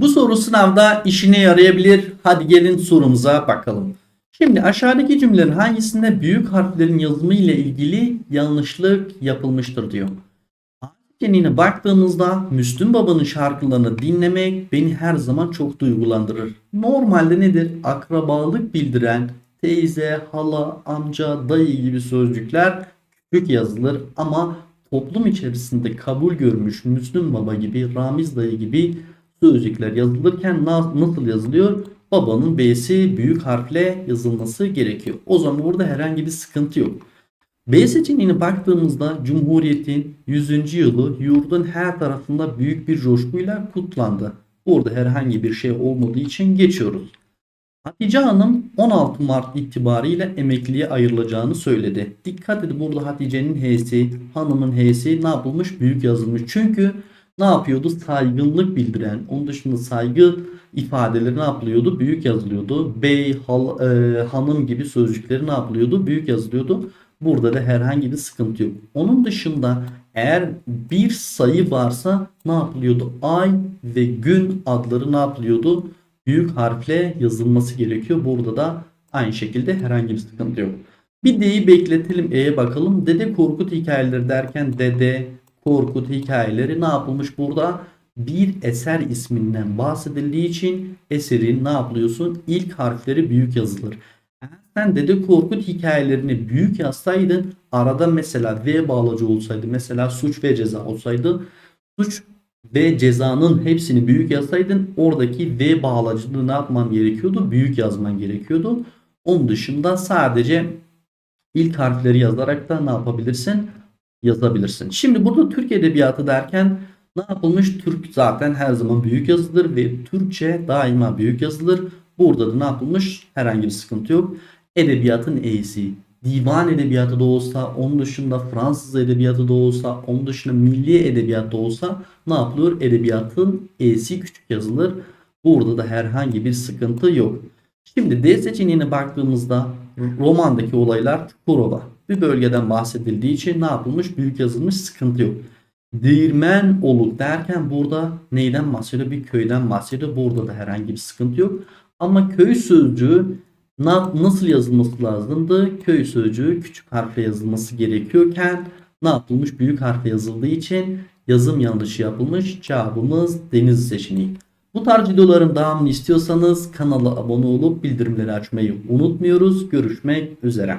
Bu soru sınavda işine yarayabilir. Hadi gelin sorumuza bakalım. Şimdi aşağıdaki cümlelerin hangisinde büyük harflerin yazımı ile ilgili yanlışlık yapılmıştır diyor. Seçeneğine baktığımızda Müslüm Baba'nın şarkılarını dinlemek beni her zaman çok duygulandırır. Normalde nedir? Akrabalık bildiren teyze, hala, amca, dayı gibi sözcükler küçük yazılır ama toplum içerisinde kabul görmüş Müslüm Baba gibi, Ramiz dayı gibi sözcükler yazılırken na- nasıl yazılıyor? Babanın B'si büyük harfle yazılması gerekiyor. O zaman burada herhangi bir sıkıntı yok. B seçeneğine baktığımızda Cumhuriyet'in 100. yılı yurdun her tarafında büyük bir coşkuyla kutlandı. Burada herhangi bir şey olmadığı için geçiyoruz. Hatice Hanım 16 Mart itibariyle emekliye ayrılacağını söyledi. Dikkat edin burada Hatice'nin H'si, hanımın H'si ne yapılmış? Büyük yazılmış. Çünkü ne yapıyordu? Saygınlık bildiren, onun dışında saygı ifadeleri ne yapılıyordu? Büyük yazılıyordu. Bey, hal, e, hanım gibi sözcükleri ne yapılıyordu? Büyük yazılıyordu. Burada da herhangi bir sıkıntı yok. Onun dışında eğer bir sayı varsa ne yapılıyordu? Ay ve gün adları ne yapılıyordu? Büyük harfle yazılması gerekiyor. Burada da aynı şekilde herhangi bir sıkıntı yok. Bir D'yi bekletelim E'ye bakalım. Dede Korkut hikayeleri derken Dede Korkut hikayeleri ne yapılmış burada? Bir eser isminden bahsedildiği için eserin ne yapılıyorsun? İlk harfleri büyük yazılır. Sen Dede Korkut hikayelerini büyük yazsaydın arada mesela V bağlacı olsaydı mesela suç ve ceza olsaydı suç ve cezanın hepsini büyük yazsaydın oradaki V bağlacını ne yapman gerekiyordu? Büyük yazman gerekiyordu. Onun dışında sadece ilk harfleri yazarak da ne yapabilirsin? Yazabilirsin. Şimdi burada Türk Edebiyatı derken ne yapılmış? Türk zaten her zaman büyük yazılır ve Türkçe daima büyük yazılır. Burada da ne yapılmış? Herhangi bir sıkıntı yok. Edebiyatın E'si. Divan edebiyatı da olsa, onun dışında Fransız edebiyatı da olsa, onun dışında milli edebiyat da olsa ne yapılıyor? Edebiyatın E'si küçük yazılır. Burada da herhangi bir sıkıntı yok. Şimdi D seçeneğine baktığımızda romandaki olaylar Çukurova bir bölgeden bahsedildiği için ne yapılmış? Büyük yazılmış sıkıntı yok. Değirmen oluk derken burada neyden bahsediyor? Bir köyden bahsediyor. Burada da herhangi bir sıkıntı yok. Ama köy sözcüğü na- nasıl yazılması lazımdı? Köy sözcüğü küçük harfle yazılması gerekiyorken ne yapılmış? Büyük harfle yazıldığı için yazım yanlışı yapılmış. Cevabımız deniz seçeneği. Bu tarz videoların devamını istiyorsanız kanala abone olup bildirimleri açmayı unutmuyoruz. Görüşmek üzere.